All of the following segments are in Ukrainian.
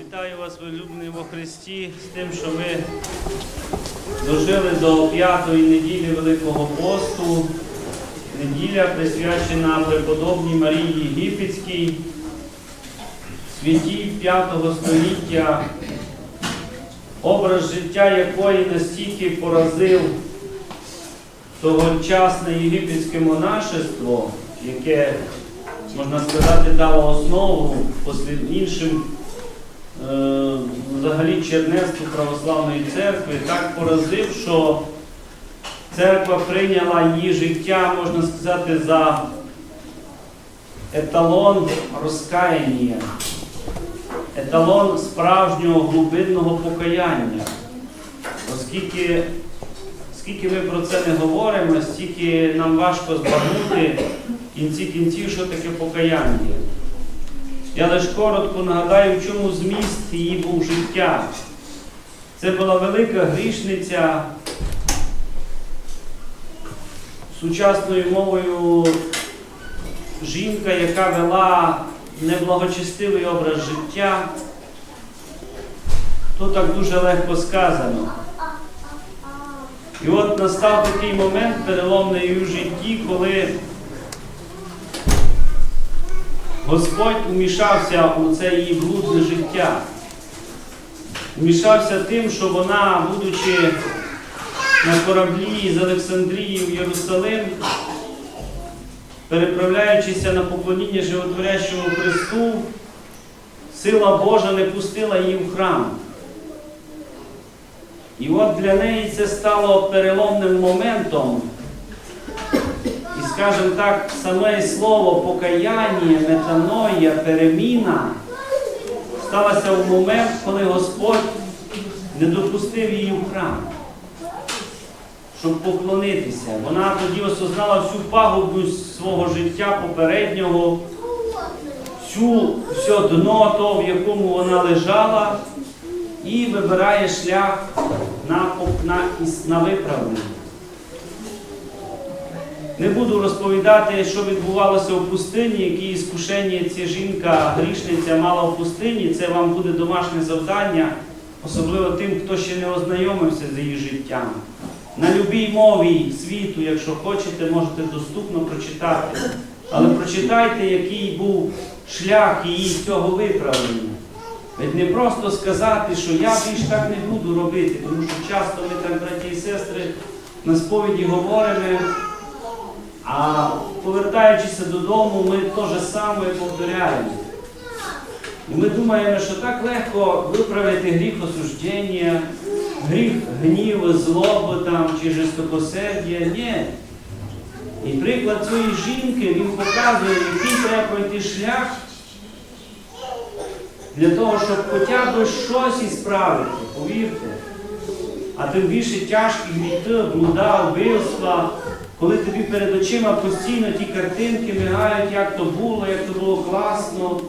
Вітаю вас, улюблені во Христі, з тим, що ми дожили до п'ятої неділі Великого посту. Неділя присвячена преподобній Марії Єгипетській, святій 5 століття, образ життя якої настільки поразив тогочасне єгипетське монашество, яке, можна сказати, дало основу іншим взагалі чернецтву православної церкви, так поразив, що церква прийняла її життя, можна сказати, за еталон розкаяння, еталон справжнього глибинного покаяння. Оскільки скільки ми про це не говоримо, стільки нам важко збагнути в кінці кінців, що таке покаяння. Я лише коротко нагадаю, в чому зміст її був життя. Це була велика грішниця сучасною мовою жінка, яка вела неблагочестивий образ життя. Тут так дуже легко сказано. І от настав такий момент переломний у житті, коли Господь умішався у це її блудне життя. Умішався тим, що вона, будучи на кораблі з Олександрії в Єрусалим, переправляючися на поклоніння животворящому Христу, сила Божа не пустила її в храм. І от для неї це стало переломним моментом. Скажімо так, саме слово покаяння, метаноя, переміна сталося в момент, коли Господь не допустив її в храм, щоб поклонитися. Вона тоді осознала всю пагубність свого життя попереднього, всю, все дно, то, в якому вона лежала, і вибирає шлях на, на, на виправлення. Не буду розповідати, що відбувалося в пустині, які іскушення ця жінка, грішниця мала в пустині. Це вам буде домашнє завдання, особливо тим, хто ще не ознайомився з її життям. На любій мові світу, якщо хочете, можете доступно прочитати. Але прочитайте, який був шлях її цього виправлення. Ведь не просто сказати, що я більш так не буду робити, тому що часто ми так, браті і сестри, на сповіді говоримо, а повертаючися додому, ми те ж саме повторяємо. І ми думаємо, що так легко виправити гріх осуждення, гріх гніву, злобу там, чи жорстокосердя. Ні. І приклад цієї жінки, він показує, який треба пройти шлях для того, щоб хоча б щось ісправити, повірте. А тим більше тяжкі гріхи, блуда, вбивства, коли тобі перед очима постійно ті картинки мигають, як то було, як то було класно,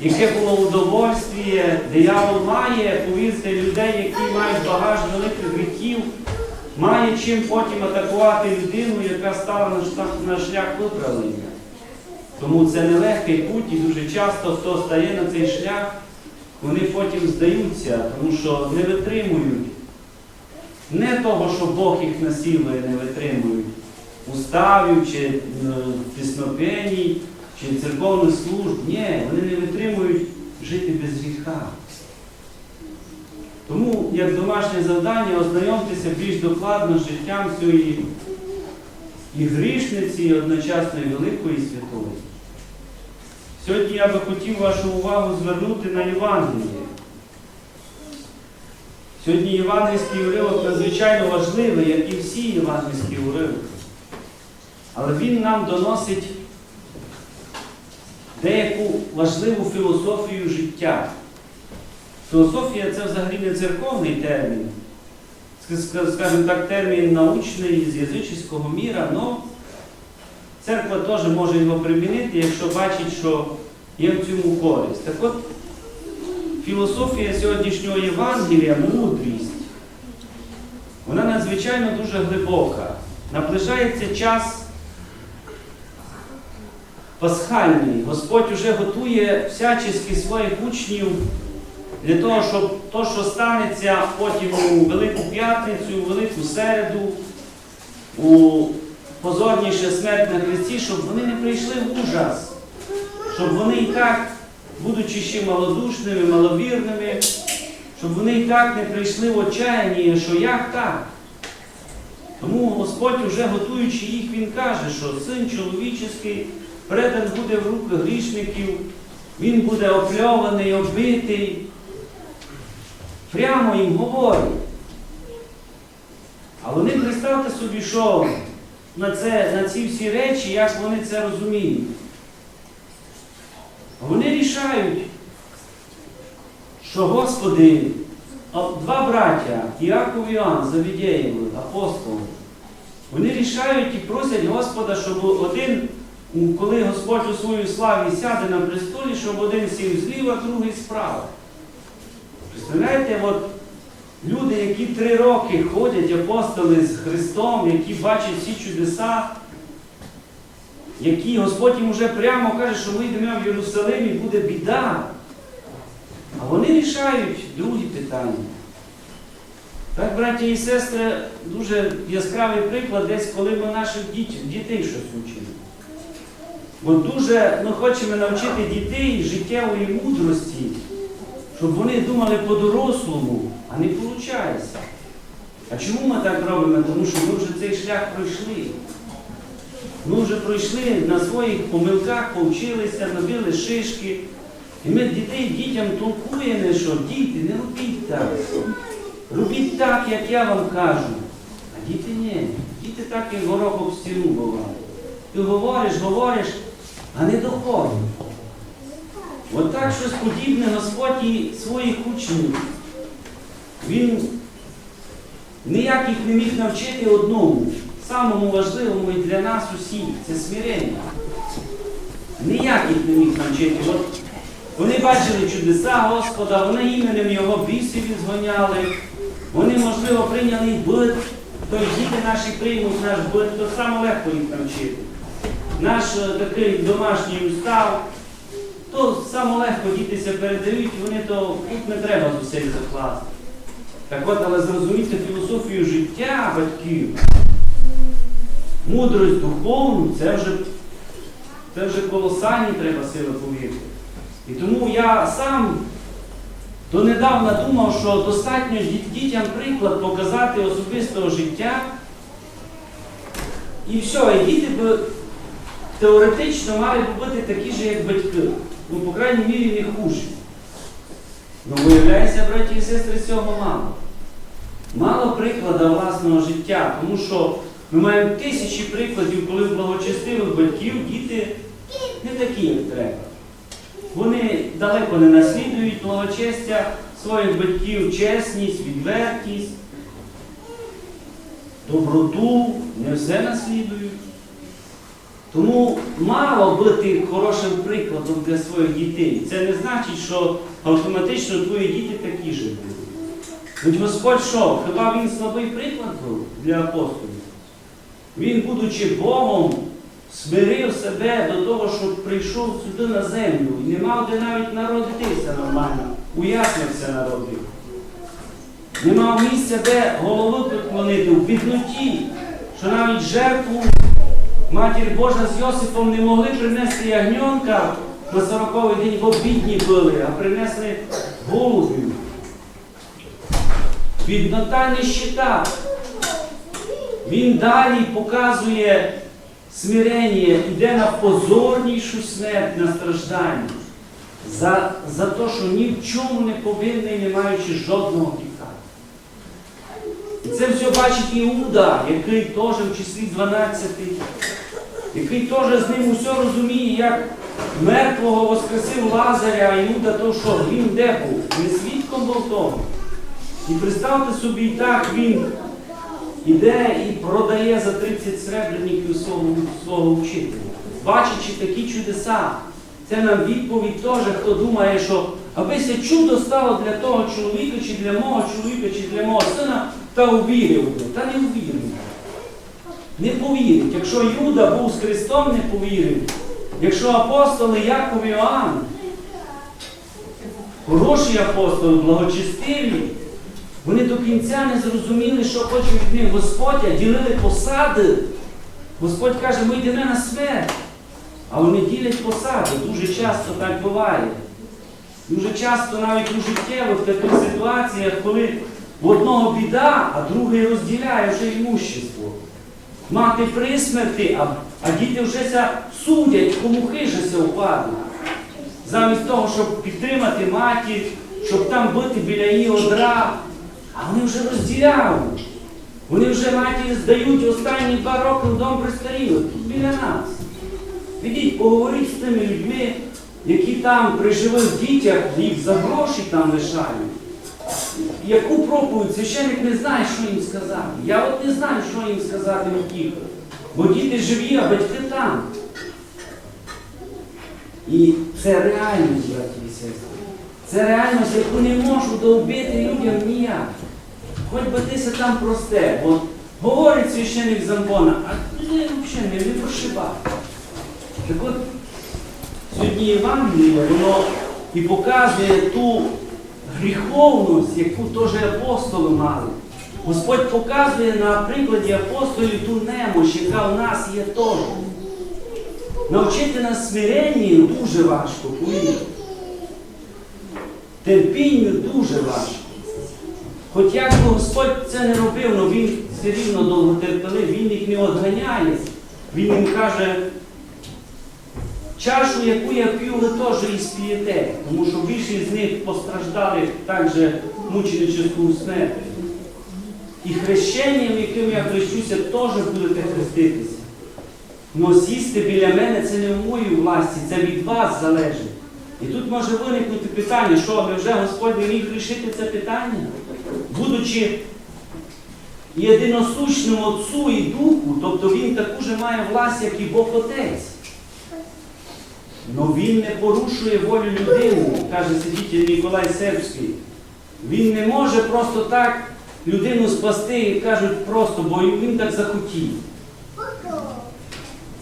яке було удовольствіє. Диявол має, повірте, людей, які мають багаж великих гріхів, має чим потім атакувати людину, яка стала на шлях, на шлях виправлення. Тому це нелегкий путь і дуже часто, хто стає на цей шлях, вони потім здаються, тому що не витримують. Не того, що Бог їх насилує, не витримують. Уставів, чи е, піснопеній, чи церковних служб. Ні, вони не витримують жити без гріха. Тому, як домашнє завдання, ознайомтеся більш докладно з життям цієї і грішниці, і одночасно великої святої. Сьогодні я би хотів вашу увагу звернути на Євангеліє. Сьогодні євангельський уривок надзвичайно важливий, як і всі євангельські уривки. Але він нам доносить деяку важливу філософію життя. Філософія це взагалі не церковний термін, скажімо так, термін научний з язичського міра, але церква теж може його примінити, якщо бачить, що є в цьому користь. Так от, філософія сьогоднішнього Євангелія, мудрість, вона надзвичайно дуже глибока. Наближається час пасхальний. Господь уже готує всячески своїх учнів для того, щоб то, що станеться потім у Велику П'ятницю, у Велику Середу, у позорніше смерть на Христі, щоб вони не прийшли в ужас, щоб вони і так, будучи ще малодушними, маловірними, щоб вони і так не прийшли в отчаяння, що як так? Тому Господь, уже готуючи їх, Він каже, що син чоловічий предан буде в руки грішників, він буде опльований, оббитий. Прямо їм говорить. А вони представте собі, що на, це, на ці всі речі, як вони це розуміють. Вони рішають, що Господи, два браття, Іаков і Іоанн, Завідєєві, апостоли, вони рішають і просять Господа, щоб один, коли Господь у своїй славі сяде на престолі, щоб один сів зліва, другий справа. Представляєте, от люди, які три роки ходять, апостоли з Христом, які бачать всі чудеса, які Господь їм уже прямо каже, що ми йдемо в Єрусалим і буде біда. А вони рішають другі питання. Так, браті і сестри, дуже яскравий приклад десь, коли ми наших діт- дітей щось вчимо. Бо дуже ми хочемо навчити дітей життєвої мудрості, щоб вони думали по-дорослому, а не виходить. А чому ми так робимо? Тому що ми вже цей шлях пройшли. Ми вже пройшли на своїх помилках, повчилися, набили шишки. І ми дітей дітям толкуємо, що діти, не робіть так. Робіть так, як я вам кажу. А діти ні. Діти так, як горох об стіну бувають. Ти говориш, говориш, а не доходить. От так щось подібне Господь і своїх учнів. Він ніяк їх не міг навчити одному, самому важливому і для нас усіх це смирення. Ніяк їх не міг навчити. От вони бачили чудеса Господа, вони іменем Його бісів згоняли, вони, можливо, прийняли бит, то діти наші приймуть наш бит, то саме легко їх навчити. Наш е, такий домашній устав, то саме легко дітися передають, вони то тут не треба зусиль закласти. Так от, але зрозуміти філософію життя батьків, мудрость духовну, це вже, це вже колосальні треба сили повірити. І тому я сам донедавна думав, що достатньо дітям приклад показати особистого життя. І все, і діти б теоретично мали б бути такі ж, як батьки. Ну, по крайній мірі, не хужі. Ну, виявляється, браті і сестри, цього мало. Мало приклада власного життя, тому що ми маємо тисячі прикладів, коли в благочестивих батьків діти не такі, як треба. Вони далеко не наслідують благочестя своїх батьків, чесність, відвертість, доброту, не все наслідують. Тому мало бути хорошим прикладом для своїх дітей. Це не значить, що автоматично твої діти такі ж будуть. Господь що? Хіба він слабий приклад був для апостолів? Він, будучи Богом, смирив себе до того, щоб прийшов сюди на землю і не мав де навіть народитися нормально, уяснився народив. Не мав місця, де голови приклонити в бідноті, що навіть жертву Матір Божа з Йосипом не могли принести ягньонка на сороковий день, бо бідні були, а принесли голубів. Біднота нищета. Він далі показує смирення, йде на позорнішу смерть, на страждання. За, за те, що ні в чому не повинний, не маючи жодного гріха. І це все бачить Іуда, який теж в числі 12, який теж з ним усе розуміє, як мертвого воскресив Лазаря, а Іуда то що, він де був? Не свідком був тому. І представте собі, так він іде і продає за 30 сребреників свого, свого вчителя. Бачачи такі чудеса, це нам відповідь теж, хто думає, що аби це чудо стало для того чоловіка, чи для мого чоловіка, чи для мого сина, та увірив би. Та не увірив. Не повірить. Якщо Юда був з Христом, не повірив, Якщо апостоли Яков і Іоанн, хороші апостоли, благочестиві, вони до кінця не зрозуміли, що хоче від них Господь, а ділили посади. Господь каже, ми йдемо на смерть. А вони ділять посади. Дуже часто так буває. Дуже часто навіть у життєвих таких ситуаціях, коли в одного біда, а другий розділяє вже імущество. Мати при смерті, а, а діти вже судять, кому хижеся впадне. Замість того, щоб підтримати матір, щоб там бити біля її одра, а вони вже розділяють. Вони вже матері здають останні два роки в дом престарілих, тут біля нас. Підіть, поговоріть з тими людьми, які там при живих дітях їх за гроші там лишають. Яку проповідь священник не знає, що їм сказати. Я от не знаю, що їм сказати втіху. Бо діти живі, а батьки там. І це реальність, браті і сестри. Це реальність, яку не можу довбити людям ніяк. Хоч би тися там просте, бо говорить священник Замбона, а людей взагалі не, не. Так от, сьогодні Євангеліє, воно і показує ту гріховність, яку теж апостоли мали. Господь показує на прикладі апостолів ту немощ, яка в нас є теж. Навчити нас смиренню дуже важко. Терпінню дуже важко. Хоч як би Господь це не робив, але Він все рівно довго Він їх не одганяє. Він їм каже, чашу, яку я п'ю, ви теж і спієте, тому що більшість з них постраждали так же мученическу смертю. І хрещенням, яким я хрещуся, теж будете хреститися. Но сісти біля мене це не в моїй власті, це від вас залежить. І тут може виникнути питання, що ми вже Господь не міг рішити це питання, будучи єдиносущним Отцу і Духу, тобто Він таку же має власть, як і Бог Отець. Но він не порушує волю людини, каже святитель Ніколай Сербський. Він не може просто так людину спасти, і кажуть просто, бо він так захотів.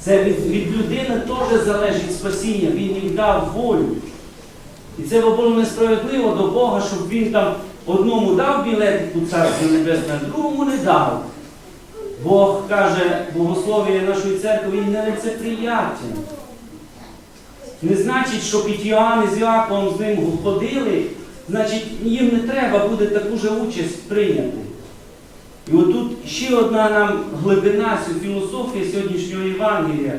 Це від, від людини теж залежить спасіння, він їм дав волю. І це було несправедливо до Бога, щоб він там одному дав білет у Царство Небесне, другому не дав. Бог каже, богослов'я нашої церкви, він не лицеприятен. Не значить, що під Йоанн з Іаковом з ним ходили, значить, їм не треба буде таку же участь прийняти. І отут ще одна нам глибина філософії сьогоднішнього Євангелія.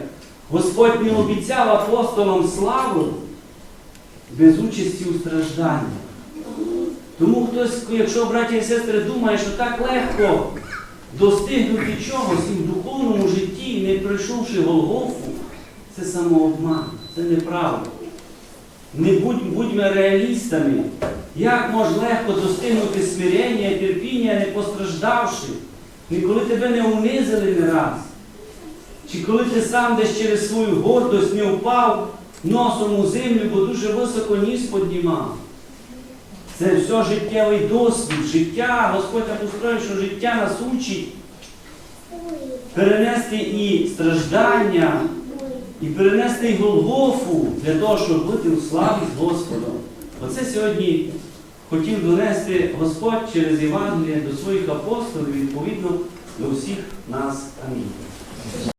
Господь не обіцяв апостолам славу без участі у стражданні. Тому хтось, якщо браття і сестри, думає, що так легко достигнути чогось і в духовному житті, не пройшовши Голгофу, це самообман, це неправда. Не будь, будьмо реалістами. Як може легко достигнути смирення терпіння, не постраждавши, не коли тебе не унизили не раз, чи коли ти сам десь через свою гордость не впав носом у землю, бо дуже високо ніс піднімав. Це все життєвий досвід, життя, Господь так устроїв, що життя нас учить перенести і страждання, і перенести й Голгофу для того, щоб бути у славі з Господом. Оце сьогодні хотів донести Господь через Євангеліє до своїх апостолів, відповідно до всіх нас. Амінь.